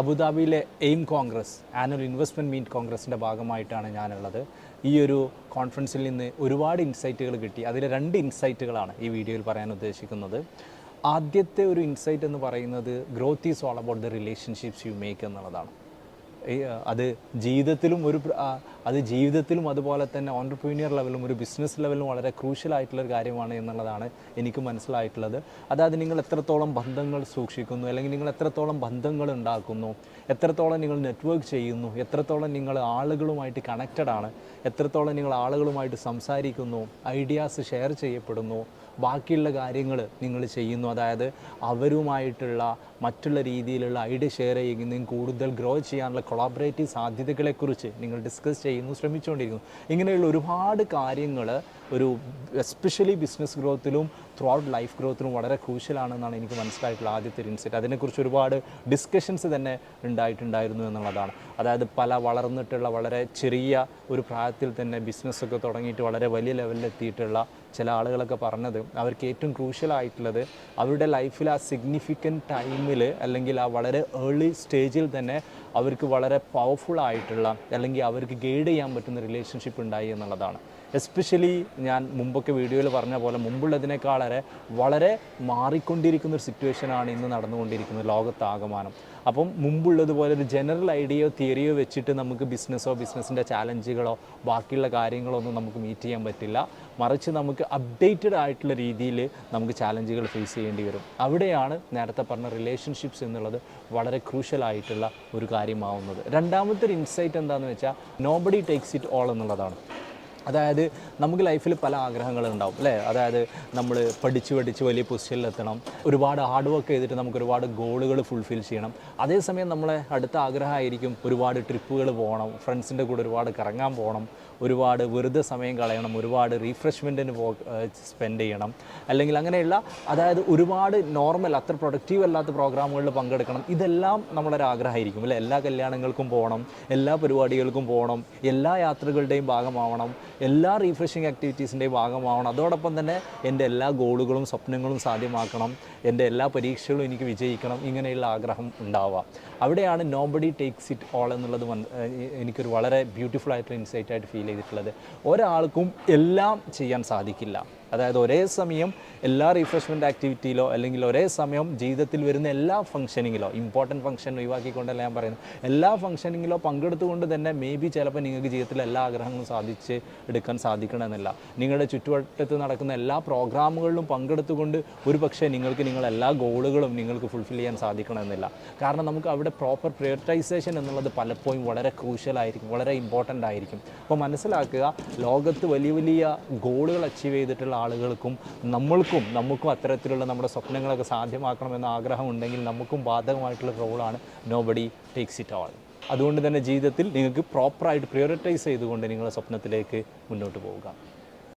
അബുദാബിയിലെ AIM Congress annual investment meet കോൺഗ്രസിന്റെ ഭാഗമായിട്ടാണ് ഞാനുള്ളത്. ഈ ഒരു കോൺഫറൻസിൽ നിന്ന് ഒരുപാട് ഇൻസൈറ്റുകൾ കിട്ടി. അതിൽ രണ്ട് ഇൻസൈറ്റുകളാണ് ഈ വീഡിയോയിൽ പറയാൻ ഉദ്ദേശിക്കുന്നത്. ആദ്യത്തെ ഒരു ഇൻസൈറ്റ് എന്ന് പറയുന്നത് growth is all about the relationships you make എന്നുള്ളതാണ്. അത് ജീവിതത്തിലും ഒരു അത് ജീവിതത്തിലും അതുപോലെ തന്നെ ഓൺടർപ്രീനിയർ ലെവലും ഒരു ബിസിനസ് ലെവലും വളരെ ക്രൂഷ്യൽ ആയിട്ടുള്ള ഒരു കാര്യമാണ് എന്നുള്ളതാണ് എനിക്ക് മനസ്സിലായിട്ടുള്ളത്. അതായത് നിങ്ങൾ എത്രത്തോളം ബന്ധങ്ങൾ സൂക്ഷിക്കുന്നു അല്ലെങ്കിൽ നിങ്ങൾ എത്രത്തോളം ബന്ധങ്ങൾ ഉണ്ടാക്കുന്നു എത്രത്തോളം നിങ്ങൾ നെറ്റ്വർക്ക് ചെയ്യുന്നു എത്രത്തോളം നിങ്ങൾ ആളുകളുമായിട്ട് കണക്റ്റഡ് ആണ് എത്രത്തോളം നിങ്ങൾ ആളുകളുമായിട്ട് സംസാരിക്കുന്നു ഐഡിയാസ് ഷെയർ ചെയ്യപ്പെടുന്നു ബാക്കിയുള്ള കാര്യങ്ങൾ നിങ്ങൾ ചെയ്യുന്നു. അതായത് അവരുമായിട്ടുള്ള മറ്റുള്ള രീതിയിലുള്ള ഐഡിയ ഷെയർ ചെയ്യുന്നതും കൂടുതൽ ഗ്രോ ചെയ്യാനുള്ള കൊളാബറേറ്റീവ് സാധ്യതകളെക്കുറിച്ച് നിങ്ങൾ ഡിസ്കസ് ചെയ്യുന്നു. ശ്രമിച്ചുകൊണ്ടിരിക്കുന്നു. ഇങ്ങനെയുള്ള ഒരുപാട് കാര്യങ്ങൾ ഒരു എസ്പെഷ്യലി ബിസിനസ് ഗ്രോത്തിലും ത്രൂ ഔട്ട് ലൈഫ് ഗ്രോത്തിലും വളരെ ക്രൂഷ്യലാണെന്നാണ് എനിക്ക് മനസ്സിലായിട്ടുള്ള ആദ്യത്തെ ഒരു ഇൻസൈറ്റ് അതിനെക്കുറിച്ച് ഒരുപാട് ഡിസ്കഷൻസ് തന്നെ ഉണ്ടായിട്ടുണ്ടായിരുന്നു എന്നുള്ളതാണ്. അതായത് പല വളർന്നിട്ടുള്ള വളരെ ചെറിയ ഒരു പ്രായത്തിൽ തന്നെ ബിസിനസ്സൊക്കെ തുടങ്ങിയിട്ട് വളരെ വലിയ ലെവലിലെത്തിയിട്ടുള്ള ചില ആളുകളൊക്കെ പറഞ്ഞത് അവർക്ക് ഏറ്റവും ക്രൂഷ്യലായിട്ടുള്ളത് അവരുടെ ലൈഫിൽ ആ സിഗ്നിഫിക്കന്റ് ടൈമിൽ അല്ലെങ്കിൽ ആ വളരെ ഏർലി സ്റ്റേജിൽ തന്നെ അവർക്ക് വളരെ പവർഫുൾ ആയിട്ടുള്ള അല്ലെങ്കിൽ അവർക്ക് ഗൈഡ് ചെയ്യാൻ പറ്റുന്ന റിലേഷൻഷിപ്പ് ഉണ്ടായി എന്നുള്ളതാണ്. എസ്പെഷ്യലി ഞാൻ മുമ്പൊക്കെ വീഡിയോയിൽ പറഞ്ഞ പോലെ മുമ്പുള്ളതിനേക്കാളേറെ വളരെ മാറിക്കൊണ്ടിരിക്കുന്ന ഒരു സിറ്റുവേഷനാണ് ഇന്ന് നടന്നുകൊണ്ടിരിക്കുന്നത് ലോകത്താകമാനം. അപ്പം മുമ്പുള്ളതുപോലെ ഒരു ജനറൽ ഐഡിയയോ തിയറിയോ വെച്ചിട്ട് നമുക്ക് ബിസിനസ്സോ ബിസിനസ്സിന്റെ ചാലഞ്ചുകളോ ബാക്കിയുള്ള കാര്യങ്ങളോ ഒന്നും നമുക്ക് മീറ്റ് ചെയ്യാൻ പറ്റില്ല. മറിച്ച് നമുക്ക് അപ്ഡേറ്റഡ് ആയിട്ടുള്ള രീതിയിൽ നമുക്ക് ചാലഞ്ചുകൾ ഫേസ് ചെയ്യേണ്ടി വരും. അവിടെയാണ് നേരത്തെ പറഞ്ഞ റിലേഷൻഷിപ്സ് എന്നുള്ളത് വളരെ ക്രൂഷ്യലായിട്ടുള്ള ഒരു കാര്യമാവുന്നത്. രണ്ടാമത്തെ ഒരു ഇൻസൈറ്റ് എന്താണെന്ന് വെച്ചാൽ നോബഡി ടേക്സ് ഇറ്റ് ഓൾ എന്നുള്ളതാണ്. അതായത് നമുക്ക് ലൈഫിൽ പല ആഗ്രഹങ്ങളുണ്ടാവും അല്ലേ? അതായത് നമ്മൾ പഠിച്ച് പഠിച്ച് വലിയ പൊസിഷനിലെത്തണം ഒരുപാട് ഹാർഡ് വർക്ക് ചെയ്തിട്ട് നമുക്ക് ഒരുപാട് ഗോളുകൾ ഫുൾഫിൽ ചെയ്യണം. അതേസമയം നമ്മളെ അടുത്ത ആഗ്രഹമായിരിക്കും ഒരുപാട് ട്രിപ്പുകൾ പോകണം ഫ്രണ്ട്സിന്റെ കൂടെ ഒരുപാട് കറങ്ങാൻ പോകണം ഒരുപാട് വെറുതെ സമയം കളയണം ഒരുപാട് റീഫ്രഷ്മെന്റിന് പോ സ്പെൻഡ് ചെയ്യണം. അല്ലെങ്കിൽ അങ്ങനെയുള്ള അതായത് ഒരുപാട് നോർമൽ അത്ര പ്രൊഡക്റ്റീവ് അല്ലാത്ത പ്രോഗ്രാമുകളിൽ പങ്കെടുക്കണം. ഇതെല്ലാം നമ്മളൊരു ആഗ്രഹമായിരിക്കും അല്ലേ? എല്ലാ കല്യാണങ്ങൾക്കും പോകണം എല്ലാ പരിപാടികൾക്കും പോകണം എല്ലാ യാത്രകളുടെയും ഭാഗമാവണം. എല്ലാ റീഫ്രഷിങ് ആക്ടിവിറ്റീസിന്റെയും ഭാഗമാവണം. അതോടൊപ്പം തന്നെ എന്റെ എല്ലാ ഗോളുകളും സ്വപ്നങ്ങളും സാധ്യമാക്കണം. എന്റെ എല്ലാ പരീക്ഷകളും എനിക്ക് വിജയിക്കണം. ഇങ്ങനെയുള്ള ആഗ്രഹം ഉണ്ടാവുക. അവിടെയാണ് nobody takes it all എന്നുള്ളത് എനിക്കൊരു വളരെ ബ്യൂട്ടിഫുൾ ആയിട്ടുള്ള ഇൻസൈറ്റ് ആയിട്ട് ഫീൽ ചെയ്തിട്ടുള്ളത്. ഒരാൾക്കും എല്ലാം ചെയ്യാൻ സാധിക്കില്ല. അതായത് ഒരേ സമയം എല്ലാ റീഫ്രഷ്മെന്റ് ആക്ടിവിറ്റിയിലോ അല്ലെങ്കിൽ ഒരേ സമയം ജീവിതത്തിൽ വരുന്ന എല്ലാ ഫംഗ്ഷനിങ്ങിലോ ഇമ്പോർട്ടന്റ് ഫംഗ്ഷൻ ഒഴിവാക്കിക്കൊണ്ടല്ല ഞാൻ പറയുന്നത്. എല്ലാ ഫംഗ്ഷനിങ്ങിലോ പങ്കെടുത്തുകൊണ്ട് തന്നെ മേ ബി ചിലപ്പോൾ നിങ്ങൾക്ക് ജീവിതത്തിൽ എല്ലാ ആഗ്രഹങ്ങളും സാധിച്ച് എടുക്കാൻ സാധിക്കണമെന്നില്ല. നിങ്ങളുടെ ചുറ്റുവട്ടത്ത് നടക്കുന്ന എല്ലാ പ്രോഗ്രാമുകളിലും പങ്കെടുത്തുകൊണ്ട് ഒരു പക്ഷേ നിങ്ങൾക്ക് നിങ്ങൾ എല്ലാ ഗോളുകളും നിങ്ങൾക്ക് ഫുൾഫിൽ ചെയ്യാൻ സാധിക്കണമെന്നില്ല. കാരണം നമുക്ക് അവിടെ പ്രോപ്പർ പ്രയോറിറ്റൈസേഷൻ എന്നുള്ളത് പലപ്പോഴും വളരെ ക്രൂഷ്യലായിരിക്കും വളരെ ഇമ്പോർട്ടന്റ് ആയിരിക്കും. അപ്പോൾ മനസ്സിലാക്കുക ലോകത്ത് വലിയ വലിയ ഗോളുകൾ അച്ചീവ് ചെയ്തിട്ടുള്ള ആളുകൾക്കും നമ്മൾക്കും നമുക്കും അത്തരത്തിലുള്ള നമ്മുടെ സ്വപ്നങ്ങളൊക്കെ സാധ്യമാക്കണമെന്ന ആഗ്രഹം ഉണ്ടെങ്കിൽ നമുക്കും ബാധകമായിട്ടുള്ള റോളാണ് nobody takes it all അതുകൊണ്ട് തന്നെ ജീവിതത്തിൽ നിങ്ങൾക്ക് പ്രോപ്പറായിട്ട് പ്രയോറിറ്റൈസ് ചെയ്തുകൊണ്ട് നിങ്ങളുടെ സ്വപ്നത്തിലേക്ക് മുന്നോട്ട് പോവുക.